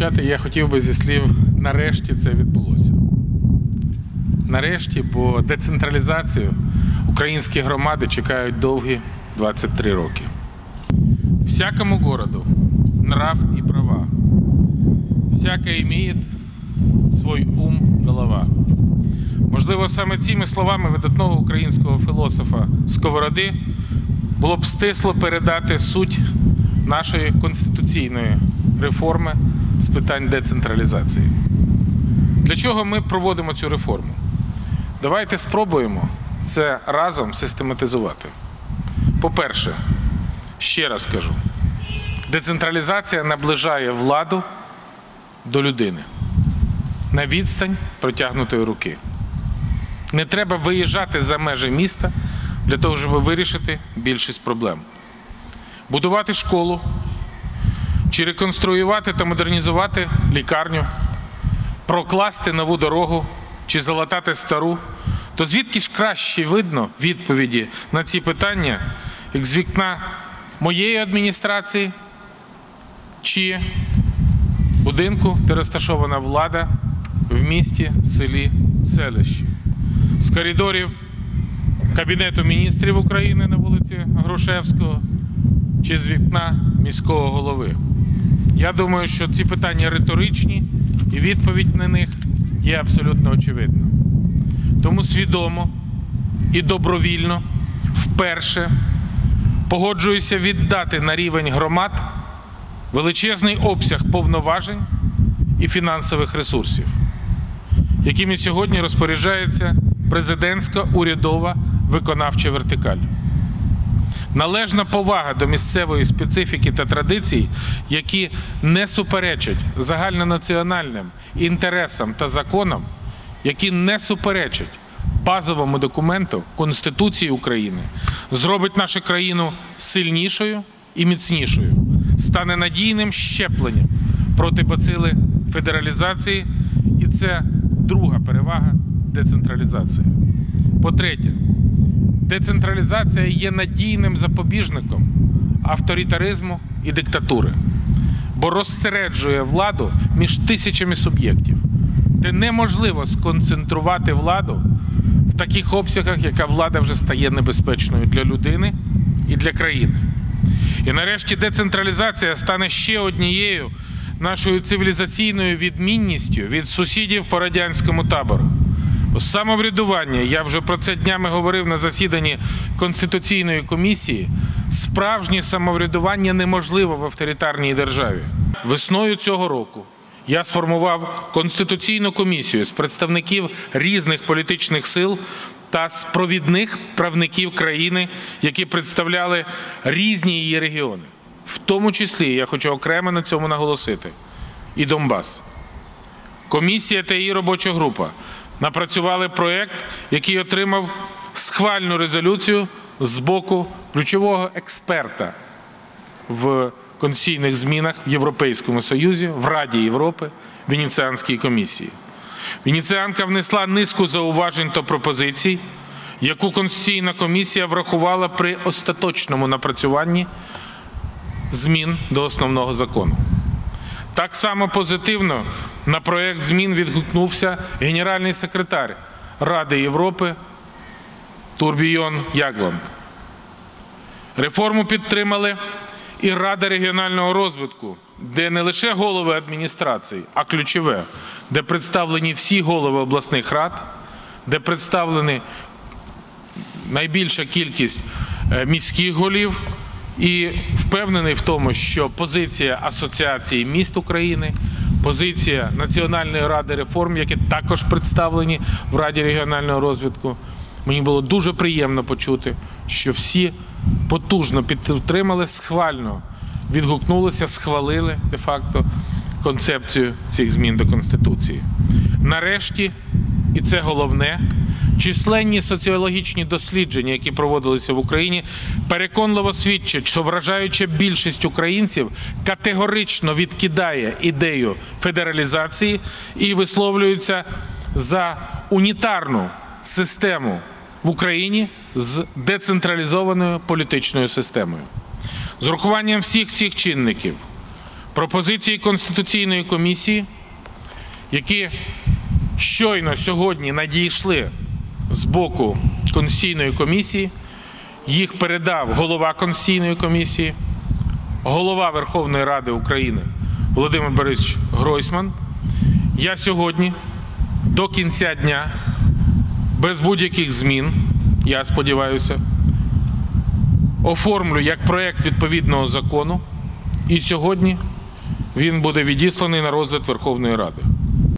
розпочати, я хотів би зі слів нарешті це відбулося. Нарешті, бо децентралізацію українські громади чекають довгі 23 роки. Всякому городу нрав і права. Всяке имеет свой ум, голова. Можливо, саме цими словами видатного українського філософа Сковороди було б стисло передати суть нашої конституційної реформи з питань децентралізації. Для чого ми проводимо цю реформу? Давайте спробуємо це разом систематизувати. По-перше, ще раз кажу, децентралізація наближає владу до людини на відстань протягнутої руки. Не треба виїжджати за межі міста для того, щоб вирішити більшість проблем. Будувати школу чи реконструювати та модернізувати лікарню, прокласти нову дорогу чи залатати стару, то звідки ж краще видно відповіді на ці питання, як з вікна моєї адміністрації чи будинку, де розташована влада в місті, селі, селищі, з коридорів Кабінету міністрів України на вулиці Грушевського чи з вікна міського голови. Я думаю, що ці питання риторичні і відповідь на них є абсолютно очевидна. Тому свідомо і добровільно вперше погоджуюся віддати на рівень громад величезний обсяг повноважень і фінансових ресурсів, якими сьогодні розпоряджається президентська урядова виконавча вертикаль. Належна повага до місцевої специфіки та традицій, які не суперечать загальнонаціональним інтересам та законам, які не суперечать базовому документу Конституції України, зробить нашу країну сильнішою і міцнішою, стане надійним щепленням проти бацили федералізації, і це друга перевага децентралізації. По-третє, децентралізація є надійним запобіжником авторитаризму і диктатури, бо розсереджує владу між тисячами суб'єктів, де неможливо сконцентрувати владу в таких обсягах, яка влада вже стає небезпечною для людини і для країни. І нарешті децентралізація стане ще однією нашою цивілізаційною відмінністю від сусідів по радянському табору. Самоврядування, я вже про це днями говорив на засіданні Конституційної комісії. Справжнє самоврядування неможливо в авторитарній державі. Весною цього року я сформував конституційну комісію з представників різних політичних сил та з провідних правників країни, які представляли різні її регіони. В тому числі я хочу окремо на цьому наголосити і Донбас. Комісія та її робоча група напрацювали проєкт, який отримав схвальну резолюцію з боку ключового експерта в конституційних змінах в Європейському Союзі, в Раді Європи, Венеціанській комісії. Венеціанка внесла низку зауважень та пропозицій, яку Конституційна комісія врахувала при остаточному напрацюванні змін до основного закону. Так само позитивно на проєкт змін відгукнувся генеральний секретар Ради Європи Турбійон Ягланд. Реформу підтримали і Рада регіонального розвитку, де не лише голови адміністрації, а ключове, де представлені всі голови обласних рад, де представлені найбільша кількість міських голів. І впевнений в тому, що позиція Асоціації міст України, позиція Національної ради реформ, які також представлені в Раді регіонального розвитку, мені було дуже приємно почути, що всі потужно підтримали, схвально відгукнулися, схвалили де-факто концепцію цих змін до Конституції. Нарешті, і це головне. Численні соціологічні дослідження, які проводилися в Україні, переконливо свідчать, що вражаюча більшість українців категорично відкидає ідею федералізації і висловлюється за унітарну систему в Україні з децентралізованою політичною системою. З урахуванням всіх цих чинників пропозиції Конституційної комісії, які щойно сьогодні надійшли з боку Конституційної комісії, їх передав голова Конституційної комісії, голова Верховної Ради України Володимир Борисович Гройсман. Я сьогодні до кінця дня, без будь-яких змін, я сподіваюся, оформлю як проєкт відповідного закону, і сьогодні він буде відісланий на розгляд Верховної Ради.